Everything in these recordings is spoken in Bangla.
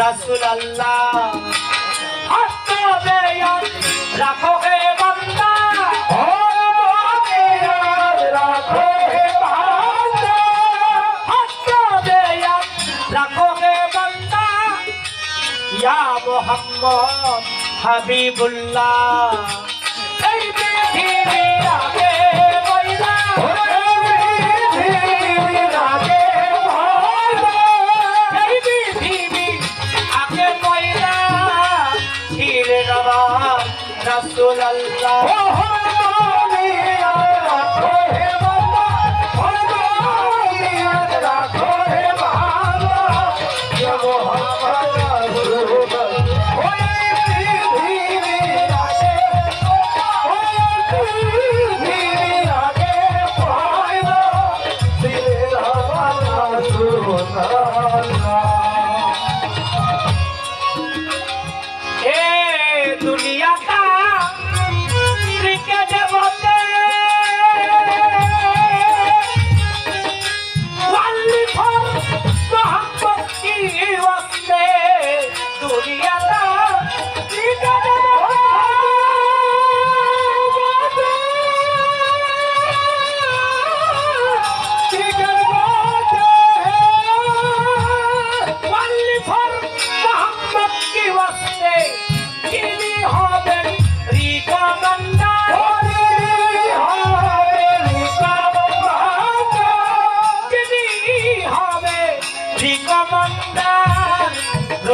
রাসুল আল্লাহ হাত বেয়ার রাখো হে বান্দা। রাখো হে বান্দা। ইয়া মোহাম্মদ হাবিবুল্লাহ।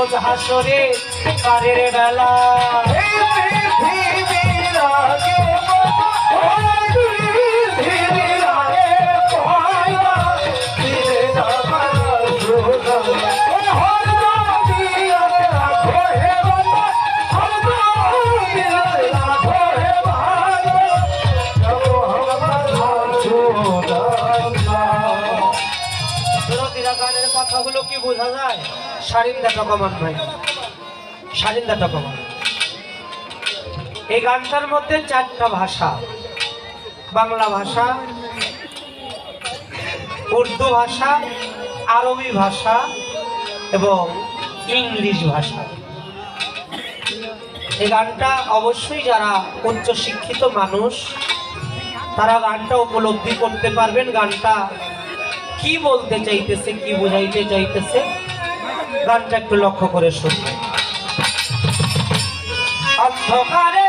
রোজ হাসরে পারের বেলা। সারিন্দা টকমান ভাই। সারিন্দা টকমান এই গানটার মধ্যে চারটা ভাষা। বাংলা ভাষা, উর্দু ভাষা, আরবি ভাষা এবং ইংলিশ ভাষা। এই গানটা অবশ্যই যারা উচ্চ শিক্ষিত মানুষ, তারা গানটা উপলব্ধি করতে পারবেন। গানটা কি বলতে চাইতেছে, কি বোঝাইতে চাইতেছে গানটা একটু লক্ষ্য করে শুনবেন অন্ধকারে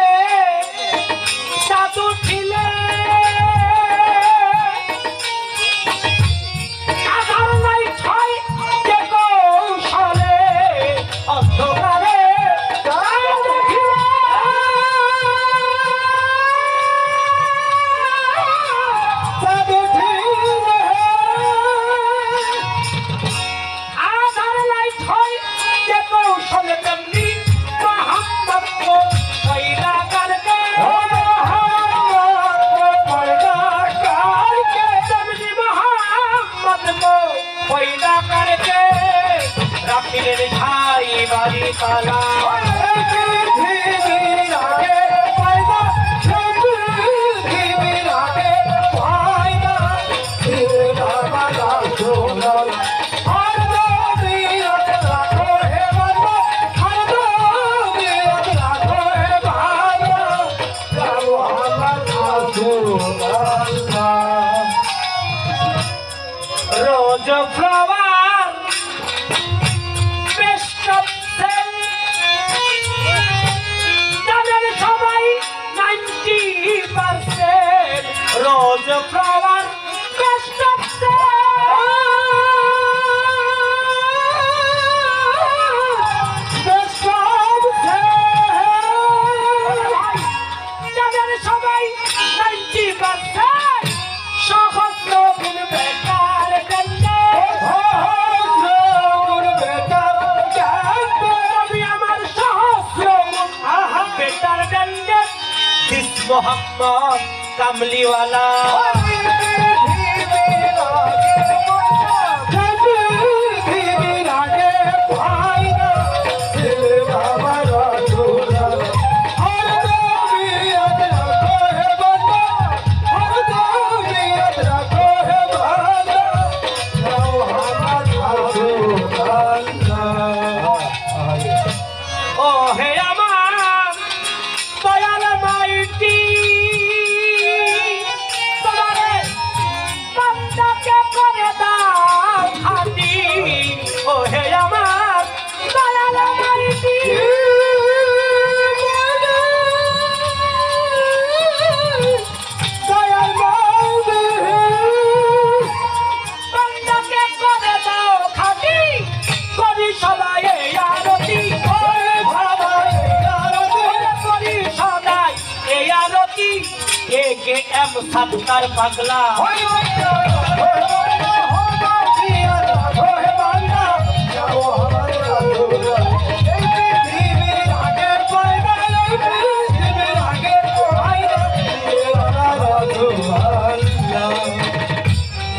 এম সাত্তার পাগলা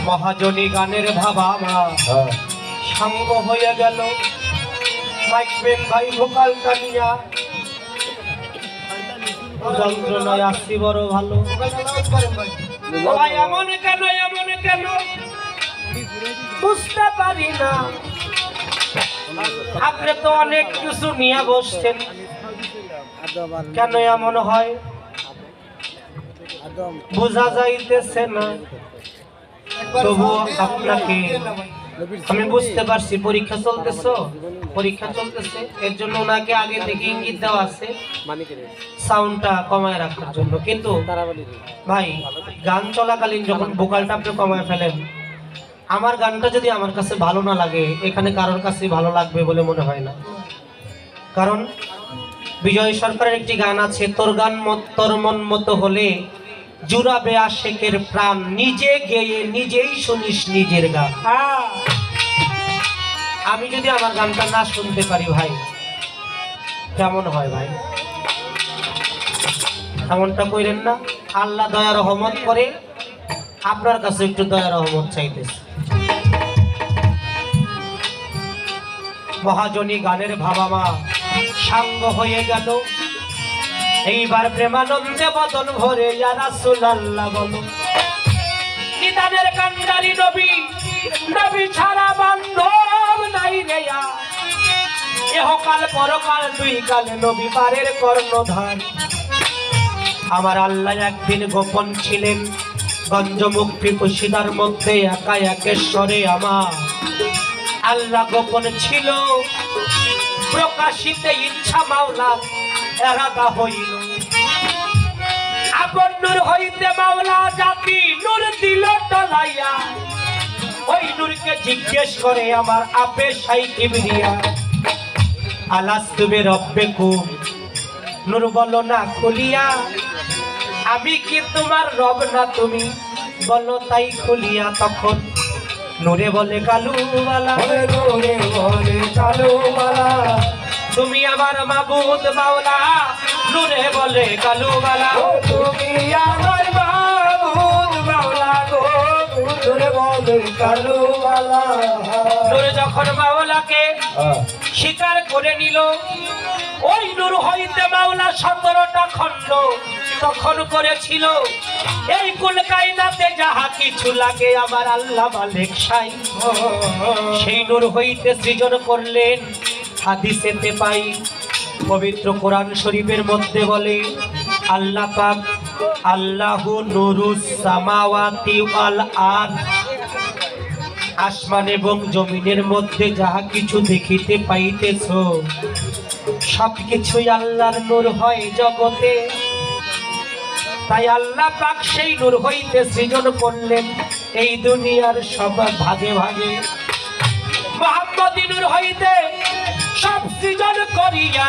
মহাজনী গানের ভাবা আমার সঙ্গ হয়ে গেল মাইকবেন ভাই ভোকালটা নিয়া যন্ত্রণায় আসছি বড় ভালো। বুঝতে পারি না। আপনি তো অনেক কিছু নিয়ে বসছেন। কেন এমন হয়? বোঝা যাইতেছে না। তবুও আপনাকে আমি বুঝতে পারছি পরীক্ষা চলতেছে পরীক্ষা চলতেছে। এর জন্য ওনাকে আগে থেকে ইঙ্গিত দেওয়া আছে। সাউন্ডটা কমায় রাখার জন্য। কিন্তু ভাই গান চলাকালীন যখন ভোকালটা আপনি কমায় ফেলেন আমার গানটা যদি আমার কাছে ভালো না লাগে এখানে কারোর কাছে ভালো লাগবে বলে মনে হয় না। কারণ বিজয় সরকারের একটি গান আছে তোর গান মত- তোর মন মতো হলে জুড়াবে আশেকের প্রাণ নিজে গেয়ে নিজেই শুনিস নিজের গান। আমি যদি আমার গানটা না শুনতে পারি ভাই কেমন হয় ভাই? এমনটা কইরেন না আল্লাহ দয়া রহমত করে আপনার কাছে একটু দয়া রহমত চাইতেছে। মহাজনী গানের ভাবামা সাঙ্গ হয়ে গেল। এইবার প্রেমানন্দে বদন ভরে রাসুলাল্লাহ বলো। নিদানের কান্ডারি নবী নবী ছাড়া বান্ধব নাই রেয়া এহকাল পরকাল দুই কালে নবী পারের কর্ণধার। আমার আল্লাহ একদিন গোপন ছিলেন গঞ্জমুক্তি কুশিদার মধ্যে একা একেশ্বরে আমার। আল্লাহ গোপন ছিল, প্রকাশিতে ইচ্ছা মাওলা এরাদা হইল আপন নূর হইতে মাওলা জাতি নূর দিল টলাইয়া। ওই নূরকে জিজ্ঞেস করে আমার আপে সাই কিবরিয়া আলাস তুমি রব্বে কুম? নূর বলো না খুলিয়া। আমি কি তোমার রব না তুমি? বলো তাই খুলিয়া তখন। নূরে বলে কালু কালুওয়ালা। তুমি আমার মাবুদ মাওলা নূরে বলে কালুওয়ালা নূর যখন মাওলাকে স্বীকার করে নিল ওই নূর হইতে মাওলা সতেরোটা খণ্ড তখন করেছিল। এই কুল কায়নাতে যাহা কিছু লাগে আমার আল্লাহ মালিক সাই। সেই নূর হইতে সৃজন করলেন হাদিসেতে পাই, পবিত্র কোরআন শরীফের মধ্যে বলে, আল্লাহ পাক আল্লাহু নুরুস সামাওয়াতি ওয়াল আসমান এবং জমিনের মধ্যে যাহা কিছু দেখিতে পাইতেছ, সবকিছুই আল্লাহর নূর হয় জগতে। তাই আল্লাহ পাক সেই নূর হইতে সৃজন করলেন এই দুনিয়ার সব ভাগে ভাগে। মোহাম্মদী নূর হইতে সব সৃজন করিয়া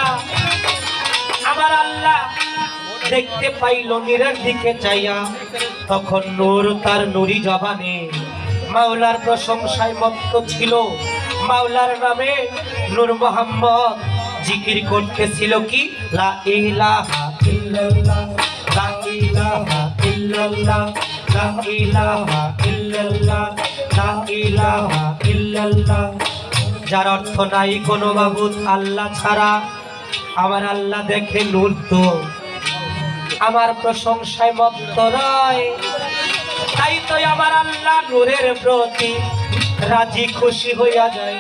আমার আল্লাহ দেখতে পাইল নীরের দিকে চাইয়া। তখন নূর তার নুরি জবানে মাওলার প্রশংসায় মত্ত ছিল। মাওলার নামে নূর মোহাম্মদ জিকির করতেছিল কি? লা ইলাহা ইল্লাল্লাহ, লা ইলাহা ইল্লাল্লাহ, লা ইলাহা ইল্লাল্লাহ, লা ইলাহা ইল্লাল্লাহ। যার অর্থ নাই কোনো বাবুদ আল্লাহ ছাড়া। আমার আল্লাহ দেখে নূর তো আমার প্রশংসায় মত্ত রয় তাই তো আমার আল্লাহ নূরের প্রতি রাজি খুশি হইয়া যায়।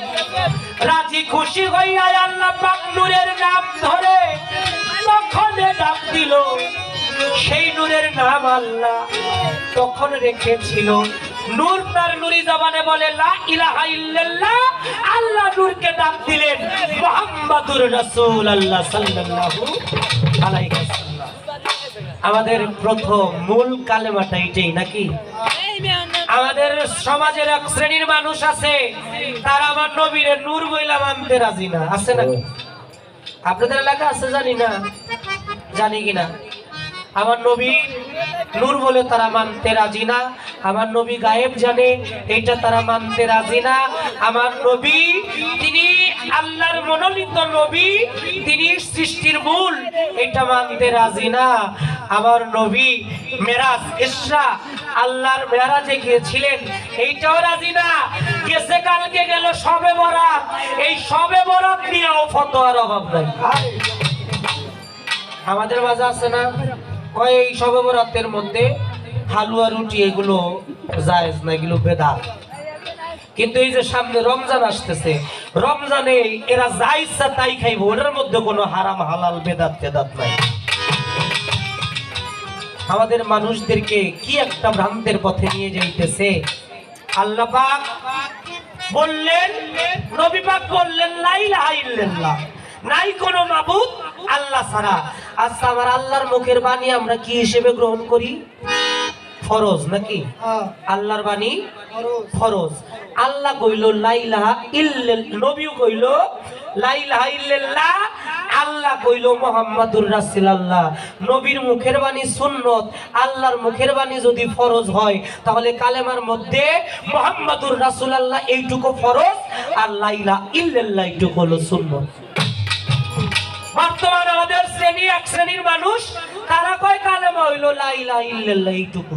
রাজি খুশি হইয়া আল্লাহ পাক নূরের নাম ধরে তখন ডাক দিল। সেই নূরের নাম আল্লাহ তখন রেখেছিল। নূর তার জবানে বলে, লা ইলাহা ইল্লাল্লাহ, আল্লাহ নূরকে দিলেন মুহাম্মাদুর রাসূল আল্লাহ সাল্লাল্লাহু আলাইহি আমাদের প্রথম মূল কালেমাটা এটাই নাকি? আমাদের সমাজের এক শ্রেণির মানুষ আছে, তারা আমার নবীর নূর বইলা মানতে রাজি না। আছে না? আপনাদের এলাকা আছে জানি না? জানি কিনা? আমার নবী নূর বলে তারা মানতে রাজি না। আমার নবী গায়েব জানে, এটা তারা মানতে রাজি না। আমার নবী, তিনি আল্লাহর মনোনীত নবী, তিনি সৃষ্টির মূল, এটা মানতে রাজি না। আমার নবী মেরাজ, ইসরা, আল্লাহর মেরাজে গিয়েছিলেন, এইটাও রাজি না। গেছে কালকে গেল সবে বরাত, এই সবে বরাত নিয়েও ফতোয়ার অভাব নাই। আমাদের মাঝে আছে না? কয় এই সবে বরাতের মধ্যে? হালুয়া, রুটি, এগুলো জায়েজ না, এগুলো বেদাত। কিন্তু এই যে সামনে রমজান আসতেছে, রমজানে এরা যা ইচ্ছা তাই খাইবো ওটার মধ্যে কোনো হারাম, হালাল, বেদাত বেদাত নাই। আমাদের মানুষদেরকে কি একটা ভ্রান্তের পথে নিয়ে যাইতেছে? আল্লাহ বললেন, নবী বললেন লা ইলাহা ইল্লাল্লাহ। নাই কোনো মাবুদ আল্লাহ ছাড়া। আচ্ছা আমার আল্লাহর মুখের বাণী আমরা কি হিসেবে গ্রহণ করি? ফরজ নাকি? আল্লাহর বাণী? ফরজ। আল্লাহ কইল লাইলাহা ইল্লাল নবীও কইল লাইলাহা ইল্লাল্লাহ। আল্লাহ কইল মোহাম্মদুর রাসূলুল্লাহ। নবীর মুখের বাণী সুন্নত। আল্লাহর মুখের বাণী যদি ফরজ হয় তাহলে কালেমার মধ্যে মোহাম্মদুর রাসূলুল্লাহ এইটুকু ফরজ আর লাইলা ইল্লাল্লাহ এইটুকু হলো সুন্নত। বর্তমানে আমাদের শ্রেণি এক শ্রেণির মানুষ তারা কয় কালেমা হইল লাইলা ইল্লাল্লাহ এইটুকু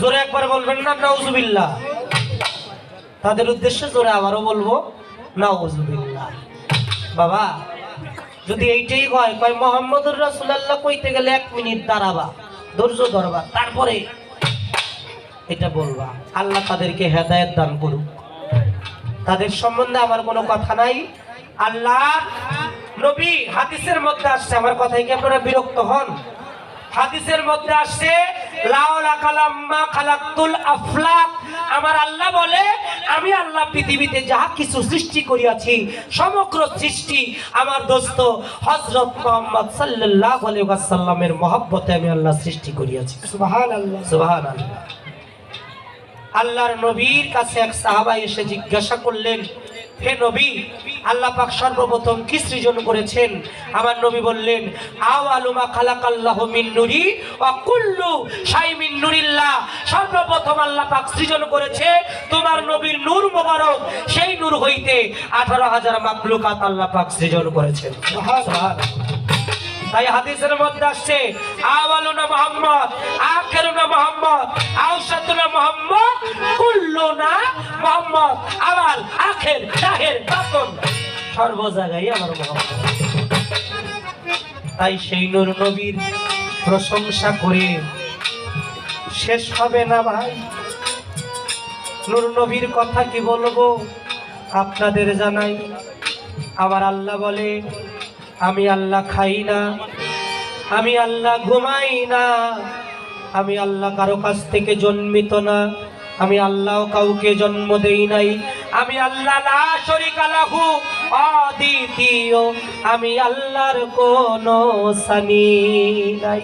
জোরে একবার বলবেন না, নাউজুবিল্লাহ। তাদের উদ্দেশ্যে জোরে আবারও বলব, নাউজুবিল্লাহ। বাবা, যদি এইটাই কয় কয় মোহাম্মদুর রাসূলুল্লাহ কইতে গেলে এক মিনিট দাঁড়াবা, ধৈর্য ধরবা, তারপরে এটা বলবা। আল্লাহ তাদেরকে হেদায়েত দান করুক। তাদের সম্বন্ধে আমার কোনো কথা নাই। আল্লাহ নবী হাদিসের মধ্যে আসছে, আমার কথায় কি আপনারা বিরক্ত হন? হাদিসের মধ্যে আসছে আমার আল্লাহ বলে আমি আল্লাহ পৃথিবীতে যাহা কিছু সৃষ্টি করিয়াছি সমগ্র সৃষ্টি আমার দোস্ত হযরত মুহাম্মদ সাল্লাল্লাহু আলাইহি ওয়াসাল্লামের মহব্বতে আমি আল্লাহ সৃষ্টি করিয়াছি। সুবহানাল্লাহ। সুবহানাল্লাহ। আল্লাহর নবীর কাছে এক সাহাবা এসে জিজ্ঞাসা করলেন হে নবী, আল্লাহ পাক সর্বপ্রথম কি সৃজন করেছেন? আমার নবী বললেন আও আলুমা খালাকাল্লাহু মিন নুরি অকুল্লু সাই মিন নুরিল্লাহ। সর্বপ্রথম আল্লাহ পাক সৃজন করেছে তোমার নবীর নূর মোবারক। সেই নূর হইতে 18000 মাখলুকাত আল্লাহ পাক সৃজন করেছেন। তাই হাদিসের মধ্যে আসছে, আওয়ালুনা মোহাম্মদ, আখেরুনা মোহাম্মদ আউসাতুনা মোহাম্মদ, কুল্লুনা মোহাম্মদ, আওয়াল, আখের তাহের বাতন। সর্ব জায়গায় আমার মোহাম্মদ। তাই সেই নূর নবীর প্রশংসা করে শেষ হবে না ভাই। নূর নবীর কথা কি বলব? আপনাদের জানাই। আমার আল্লাহ বলে আমি আল্লাহ খাই না, আমি আল্লাহ ঘুমাই না, আমি আল্লাহ কারও কাছ থেকে জন্মিত না, আমি আল্লাহ কাউকে জন্ম দেই নাই, আমি আল্লাহ লাহু, অদ্বিতীয়, আমি আল্লাহর কোনো সানি নাই।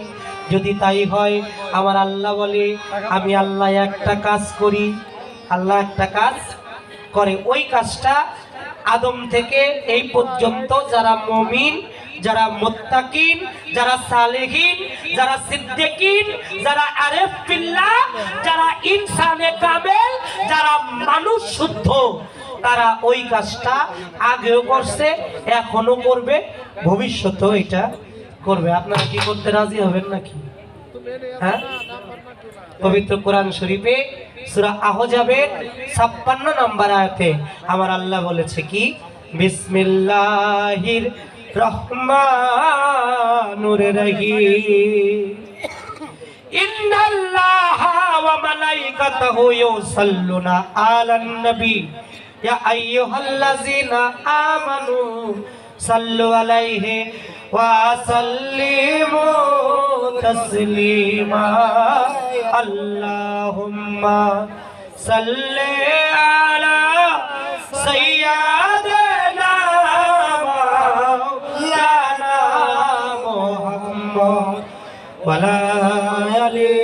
যদি তাই হয়, আমার আল্লাহ বলে, আমি আল্লাহ একটা কাজ করি, আল্লাহ একটা কাজ করে, ওই কাজটা আদম থেকে এই পর্যন্ত যারা মমিন, যারা মোত্তাকিন, যারা সালেহিন, যারা সিদ্দিকিন, যারা আরেফ বিল্লাহ যারা ইনসানে কামেল, যারা মানুষ শুদ্ধ, তারা ওই কাজটা আগেও করছে, এখনও করবে, ভবিষ্যতেও এটা করবে। আপনারা কি করতে রাজি হবেন নাকি? হ্যাঁ? পবিত্র কোরআন শরীফে সূরা আহজাবের 56 নম্বর আয়াতে আমার আল্লাহ বলেছে কি? বিসমিল্লাহির রহমানুর রহিম। ইন্নাল্লাহা ওয়া মালাইকাতাহু ইউসাল্লুনা আলান নবী। সাল্লু আলাইহি ওয়া সাল্লিমু তাসলিমা। আল্লাহুম্মা সাল্লি আলা সাইয়্যিদিনা মাওলানা মুহাম্মদ। ওয়ালা আলি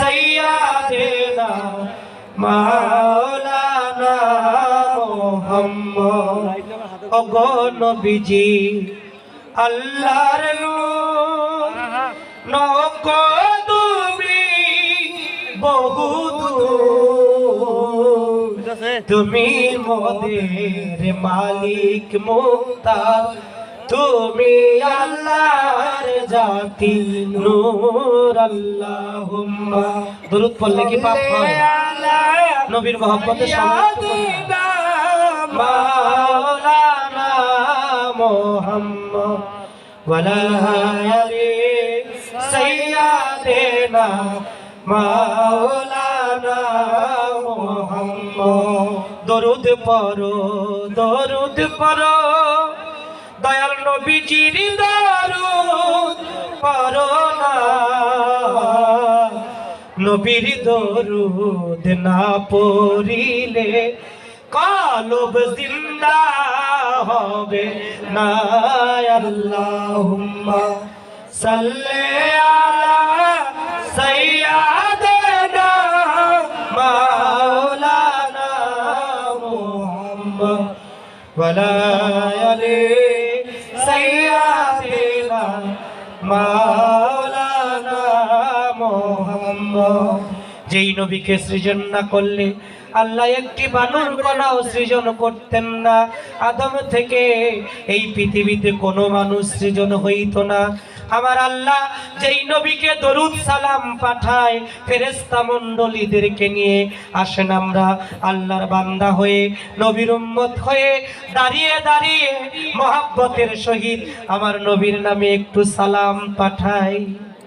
সাইয়্যিদিনা মাওলানা মুহাম্মদ। ওগো নবীজি আল্লাহর নক তুমি বহু তুমি মোদের মালিক মুক্তার। তুমি আল্লাহর জাতি নূর। আল্লাহুম্মা। দরুদ পড়লে কি পাপ হয়? নবীর মহব্বতে মাওলানা দরুদ পড়ো দরুদ পড়ো, দয়াল নবীজির দরুদ পড়ো না। নবীর দরুদ না পড়িলে কলব জিন্দা হবে না আল্লাহুম্মা সাল্লি আলা সাইয়্যিদিনা মাওলানা মুহাম্মদ ওয়ালা আলি মাওলানা মুহাম্মদ যেই নবীকে সৃজন না করলে, আল্লাহ একটি বানর কণাও সৃজন করতেন না। আদম থেকে এই পৃথিবীতে কোনো মানুষ সৃজন হইতো না। আমার আল্লাহ যেই নবীকে দরুদ সালাম পাঠায় ফেরেস্তা মণ্ডলীদেরকে নিয়ে আসেন আমরা আল্লাহর বান্দা হয়ে, নবীর উম্মত হয়ে, দাঁড়িয়ে দাঁড়িয়ে মহাব্বতের সহিত আমার নবীর নামে একটু সালাম পাঠাই।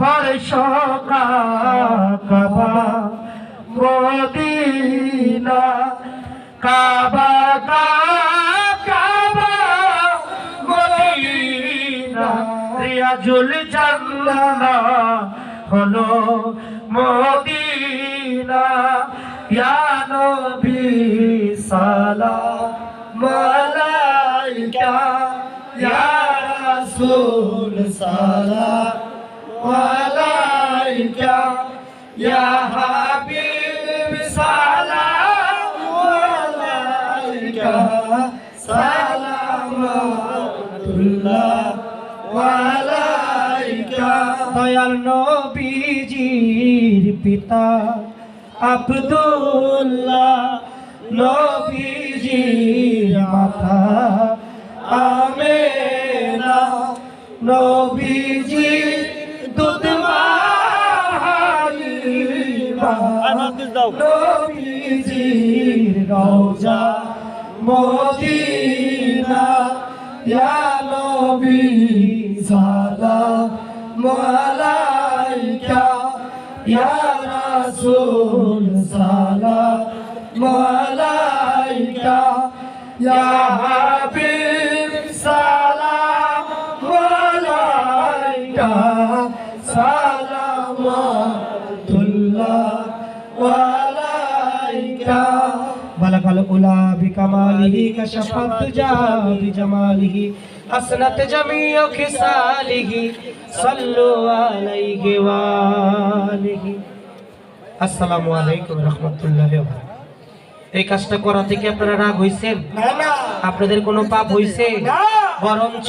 ফরশ কা Kaaba Medina Kaaba Kaaba Medina Riazul জান্নাহ হলো মদিনা ইয়া নবী সালাম আলাইকা ইয়া রাসূল সালাম নবীজির পিতা আব্দুল্লাহ নবীজির মাতা আমেনা নবীজি নবীজির রওজা মদিনা ইয়া নবী সালাম আলাইকা ইয়া রাসূল ইয়া بكماله كشف الدجى بجماله حسنت جميع خصاله صلوا عليه وآله আসসালামু আলাইকুম রহমতুল্লাহ এই কাজটা করা থেকে আপনারা রাগ হইছেন আপনাদের কোনো পাপ হইছে বরঞ্চ